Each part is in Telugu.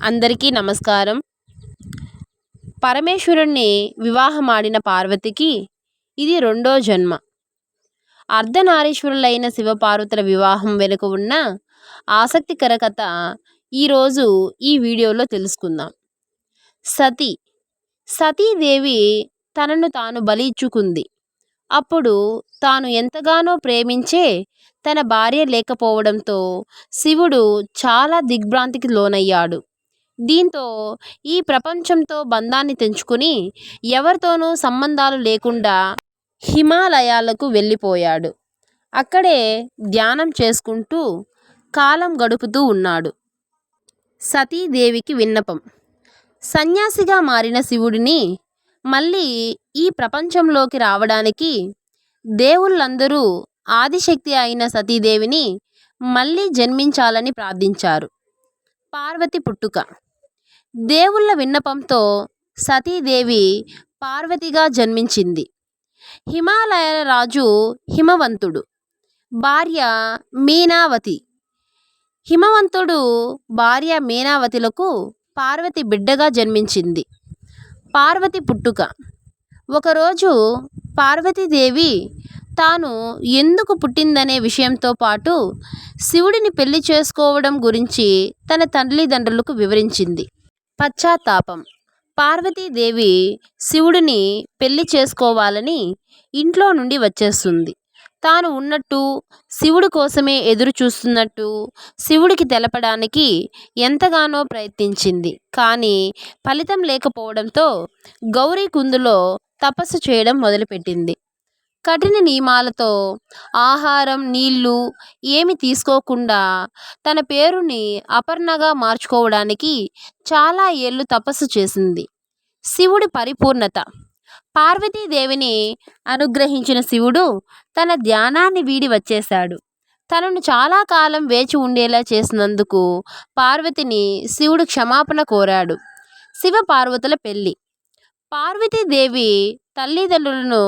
అందరికీ నమస్కారం. పరమేశ్వరుణ్ణి వివాహమాడిన పార్వతికి ఇది రెండో జన్మ. అర్ధనారీశ్వరులైన శివపార్వతుల వివాహం వెనుక ఉన్న ఆసక్తికర కథ ఈరోజు ఈ వీడియోలో తెలుసుకుందాం. సతీ. సతీదేవి తనను తాను బలి ఇచ్చుకుంది అప్పుడు తాను ఎంతగానో ప్రేమించే తన భార్య లేకపోవడంతో శివుడు చాలా దిగ్భ్రాంతికి లోనయ్యాడు. దీంతో ఈ ప్రపంచంతో బంధాన్ని తెంచుకుని ఎవరితోనూ సంబంధాలు లేకుండా హిమాలయాలకు వెళ్ళిపోయాడు. అక్కడే ధ్యానం చేసుకుంటూ కాలం గడుపుతూ ఉన్నాడు. సతీదేవికి విన్నపం. సన్యాసిగా మారిన శివుడిని మళ్ళీ ఈ ప్రపంచంలోకి రావడానికి దేవుళ్ళందరూ ఆదిశక్తి అయిన సతీదేవిని మళ్ళీ జన్మించాలని ప్రార్థించారు. పార్వతి పుట్టుక. దేవుళ్ళ విన్నపంతో సతీదేవి పార్వతిగా జన్మించింది. హిమాలయాల రాజు హిమవంతుడు. భార్య మీనావతి. హిమవంతుడు భార్య మీనావతిలకు పార్వతి బిడ్డగా జన్మించింది. పార్వతి పుట్టుక. ఒకరోజు పార్వతీదేవి తాను ఎందుకు పుట్టిందనే విషయంతో పాటు శివుడిని పెళ్ళి చేసుకోవడం గురించి తన తల్లిదండ్రులకు వివరించింది. పశ్చాత్తాపం. పార్వతీదేవి శివుడిని పెళ్ళి చేసుకోవాలని ఇంట్లో నుండి వచ్చేస్తుంది. తాను ఉన్నట్టు శివుడి కోసమే ఎదురు చూస్తున్నట్టు శివుడికి తెలపడానికి ఎంతగానో ప్రయత్నించింది. కానీ ఫలితం లేకపోవడంతో గౌరీ కుందులో తపస్సు చేయడం మొదలుపెట్టింది. కఠిన నియమాలతో ఆహారం నీళ్ళు ఏమి తీసుకోకుండా తన పేరుని అపర్ణగా మార్చుకోవడానికి చాలా ఏళ్ళు తపస్సు చేసింది. శివుడి పరిపూర్ణత. పార్వతీదేవిని అనుగ్రహించిన శివుడు తన ధ్యానాన్ని వీడి వచ్చేశాడు. తనను చాలా కాలం వేచి ఉండేలా చేసినందుకు పార్వతిని శివుడు క్షమాపణ కోరాడు. శివ పార్వతుల పెళ్ళి. పార్వతీదేవి తల్లిదండ్రులను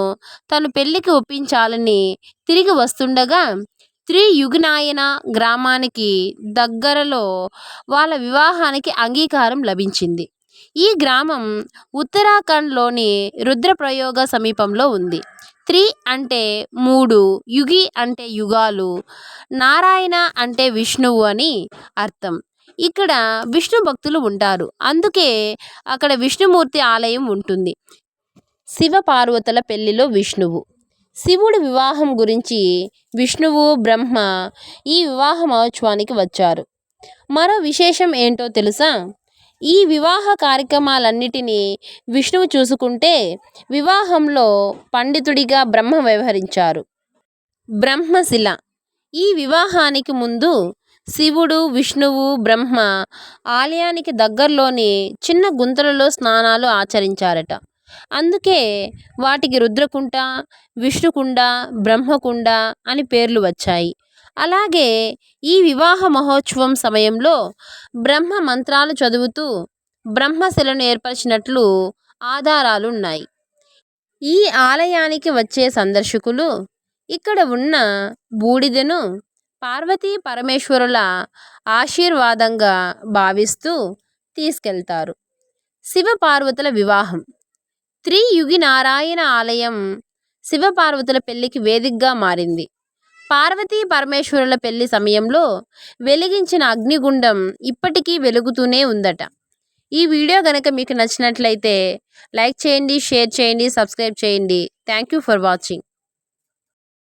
తను పెళ్ళికి ఒప్పించాలని తిరిగి వస్తుండగా త్రియుగనాయన గ్రామానికి దగ్గరలో వాళ్ళ వివాహానికి అంగీకారం లభించింది. ఈ గ్రామం ఉత్తరాఖండ్లోని రుద్రప్రయోగ సమీపంలో ఉంది. త్రి అంటే మూడు యుగి అంటే యుగాలు నారాయణ అంటే విష్ణువు అని అర్థం. ఇక్కడ విష్ణు భక్తులు ఉంటారు. అందుకే అక్కడ విష్ణుమూర్తి ఆలయం ఉంటుంది. శివ పార్వతుల పెళ్ళిలో విష్ణువు. శివుడు వివాహం గురించి విష్ణువు బ్రహ్మ ఈ వివాహ మహోత్సవానికి వచ్చారు. మరో విశేషం ఏంటో తెలుసా? ఈ వివాహ కార్యక్రమాలన్నిటినీ విష్ణువు చూసుకుంటే వివాహంలో పండితుడిగా బ్రహ్మ వ్యవహరించారు. బ్రహ్మశిల. ఈ వివాహానికి ముందు శివుడు విష్ణువు బ్రహ్మ ఆలయానికి దగ్గరలోని చిన్న గుంతలలో స్నానాలు ఆచరించారట. అందుకే వాటికి రుద్రకుండ విష్ణుకుండ బ్రహ్మకుండ అని పేర్లు వచ్చాయి. అలాగే ఈ వివాహ మహోత్సవం సమయంలో బ్రహ్మ మంత్రాలు చదువుతూ బ్రహ్మశిలను ఏర్పరిచినట్లు ఆధారాలు ఉన్నాయి ఈ ఆలయానికి వచ్చే సందర్శకులు ఇక్కడ ఉన్న బూడిదను పార్వతీ పరమేశ్వరుల ఆశీర్వాదంగా భావిస్తూ తీసుకెళ్తారు. శివ పార్వతుల వివాహం. త్రియుగి నారాయణ ఆలయం శివపార్వతుల పెళ్ళికి వేదికగా మారింది. పార్వతీ పరమేశ్వరుల పెళ్ళి సమయంలో వెలిగించిన అగ్నిగుండం ఇప్పటికీ వెలుగుతూనే ఉందట. ఈ వీడియో కనుక మీకు నచ్చినట్లయితే లైక్ చేయండి షేర్ చేయండి సబ్స్క్రైబ్ చేయండి. Thank you for watching.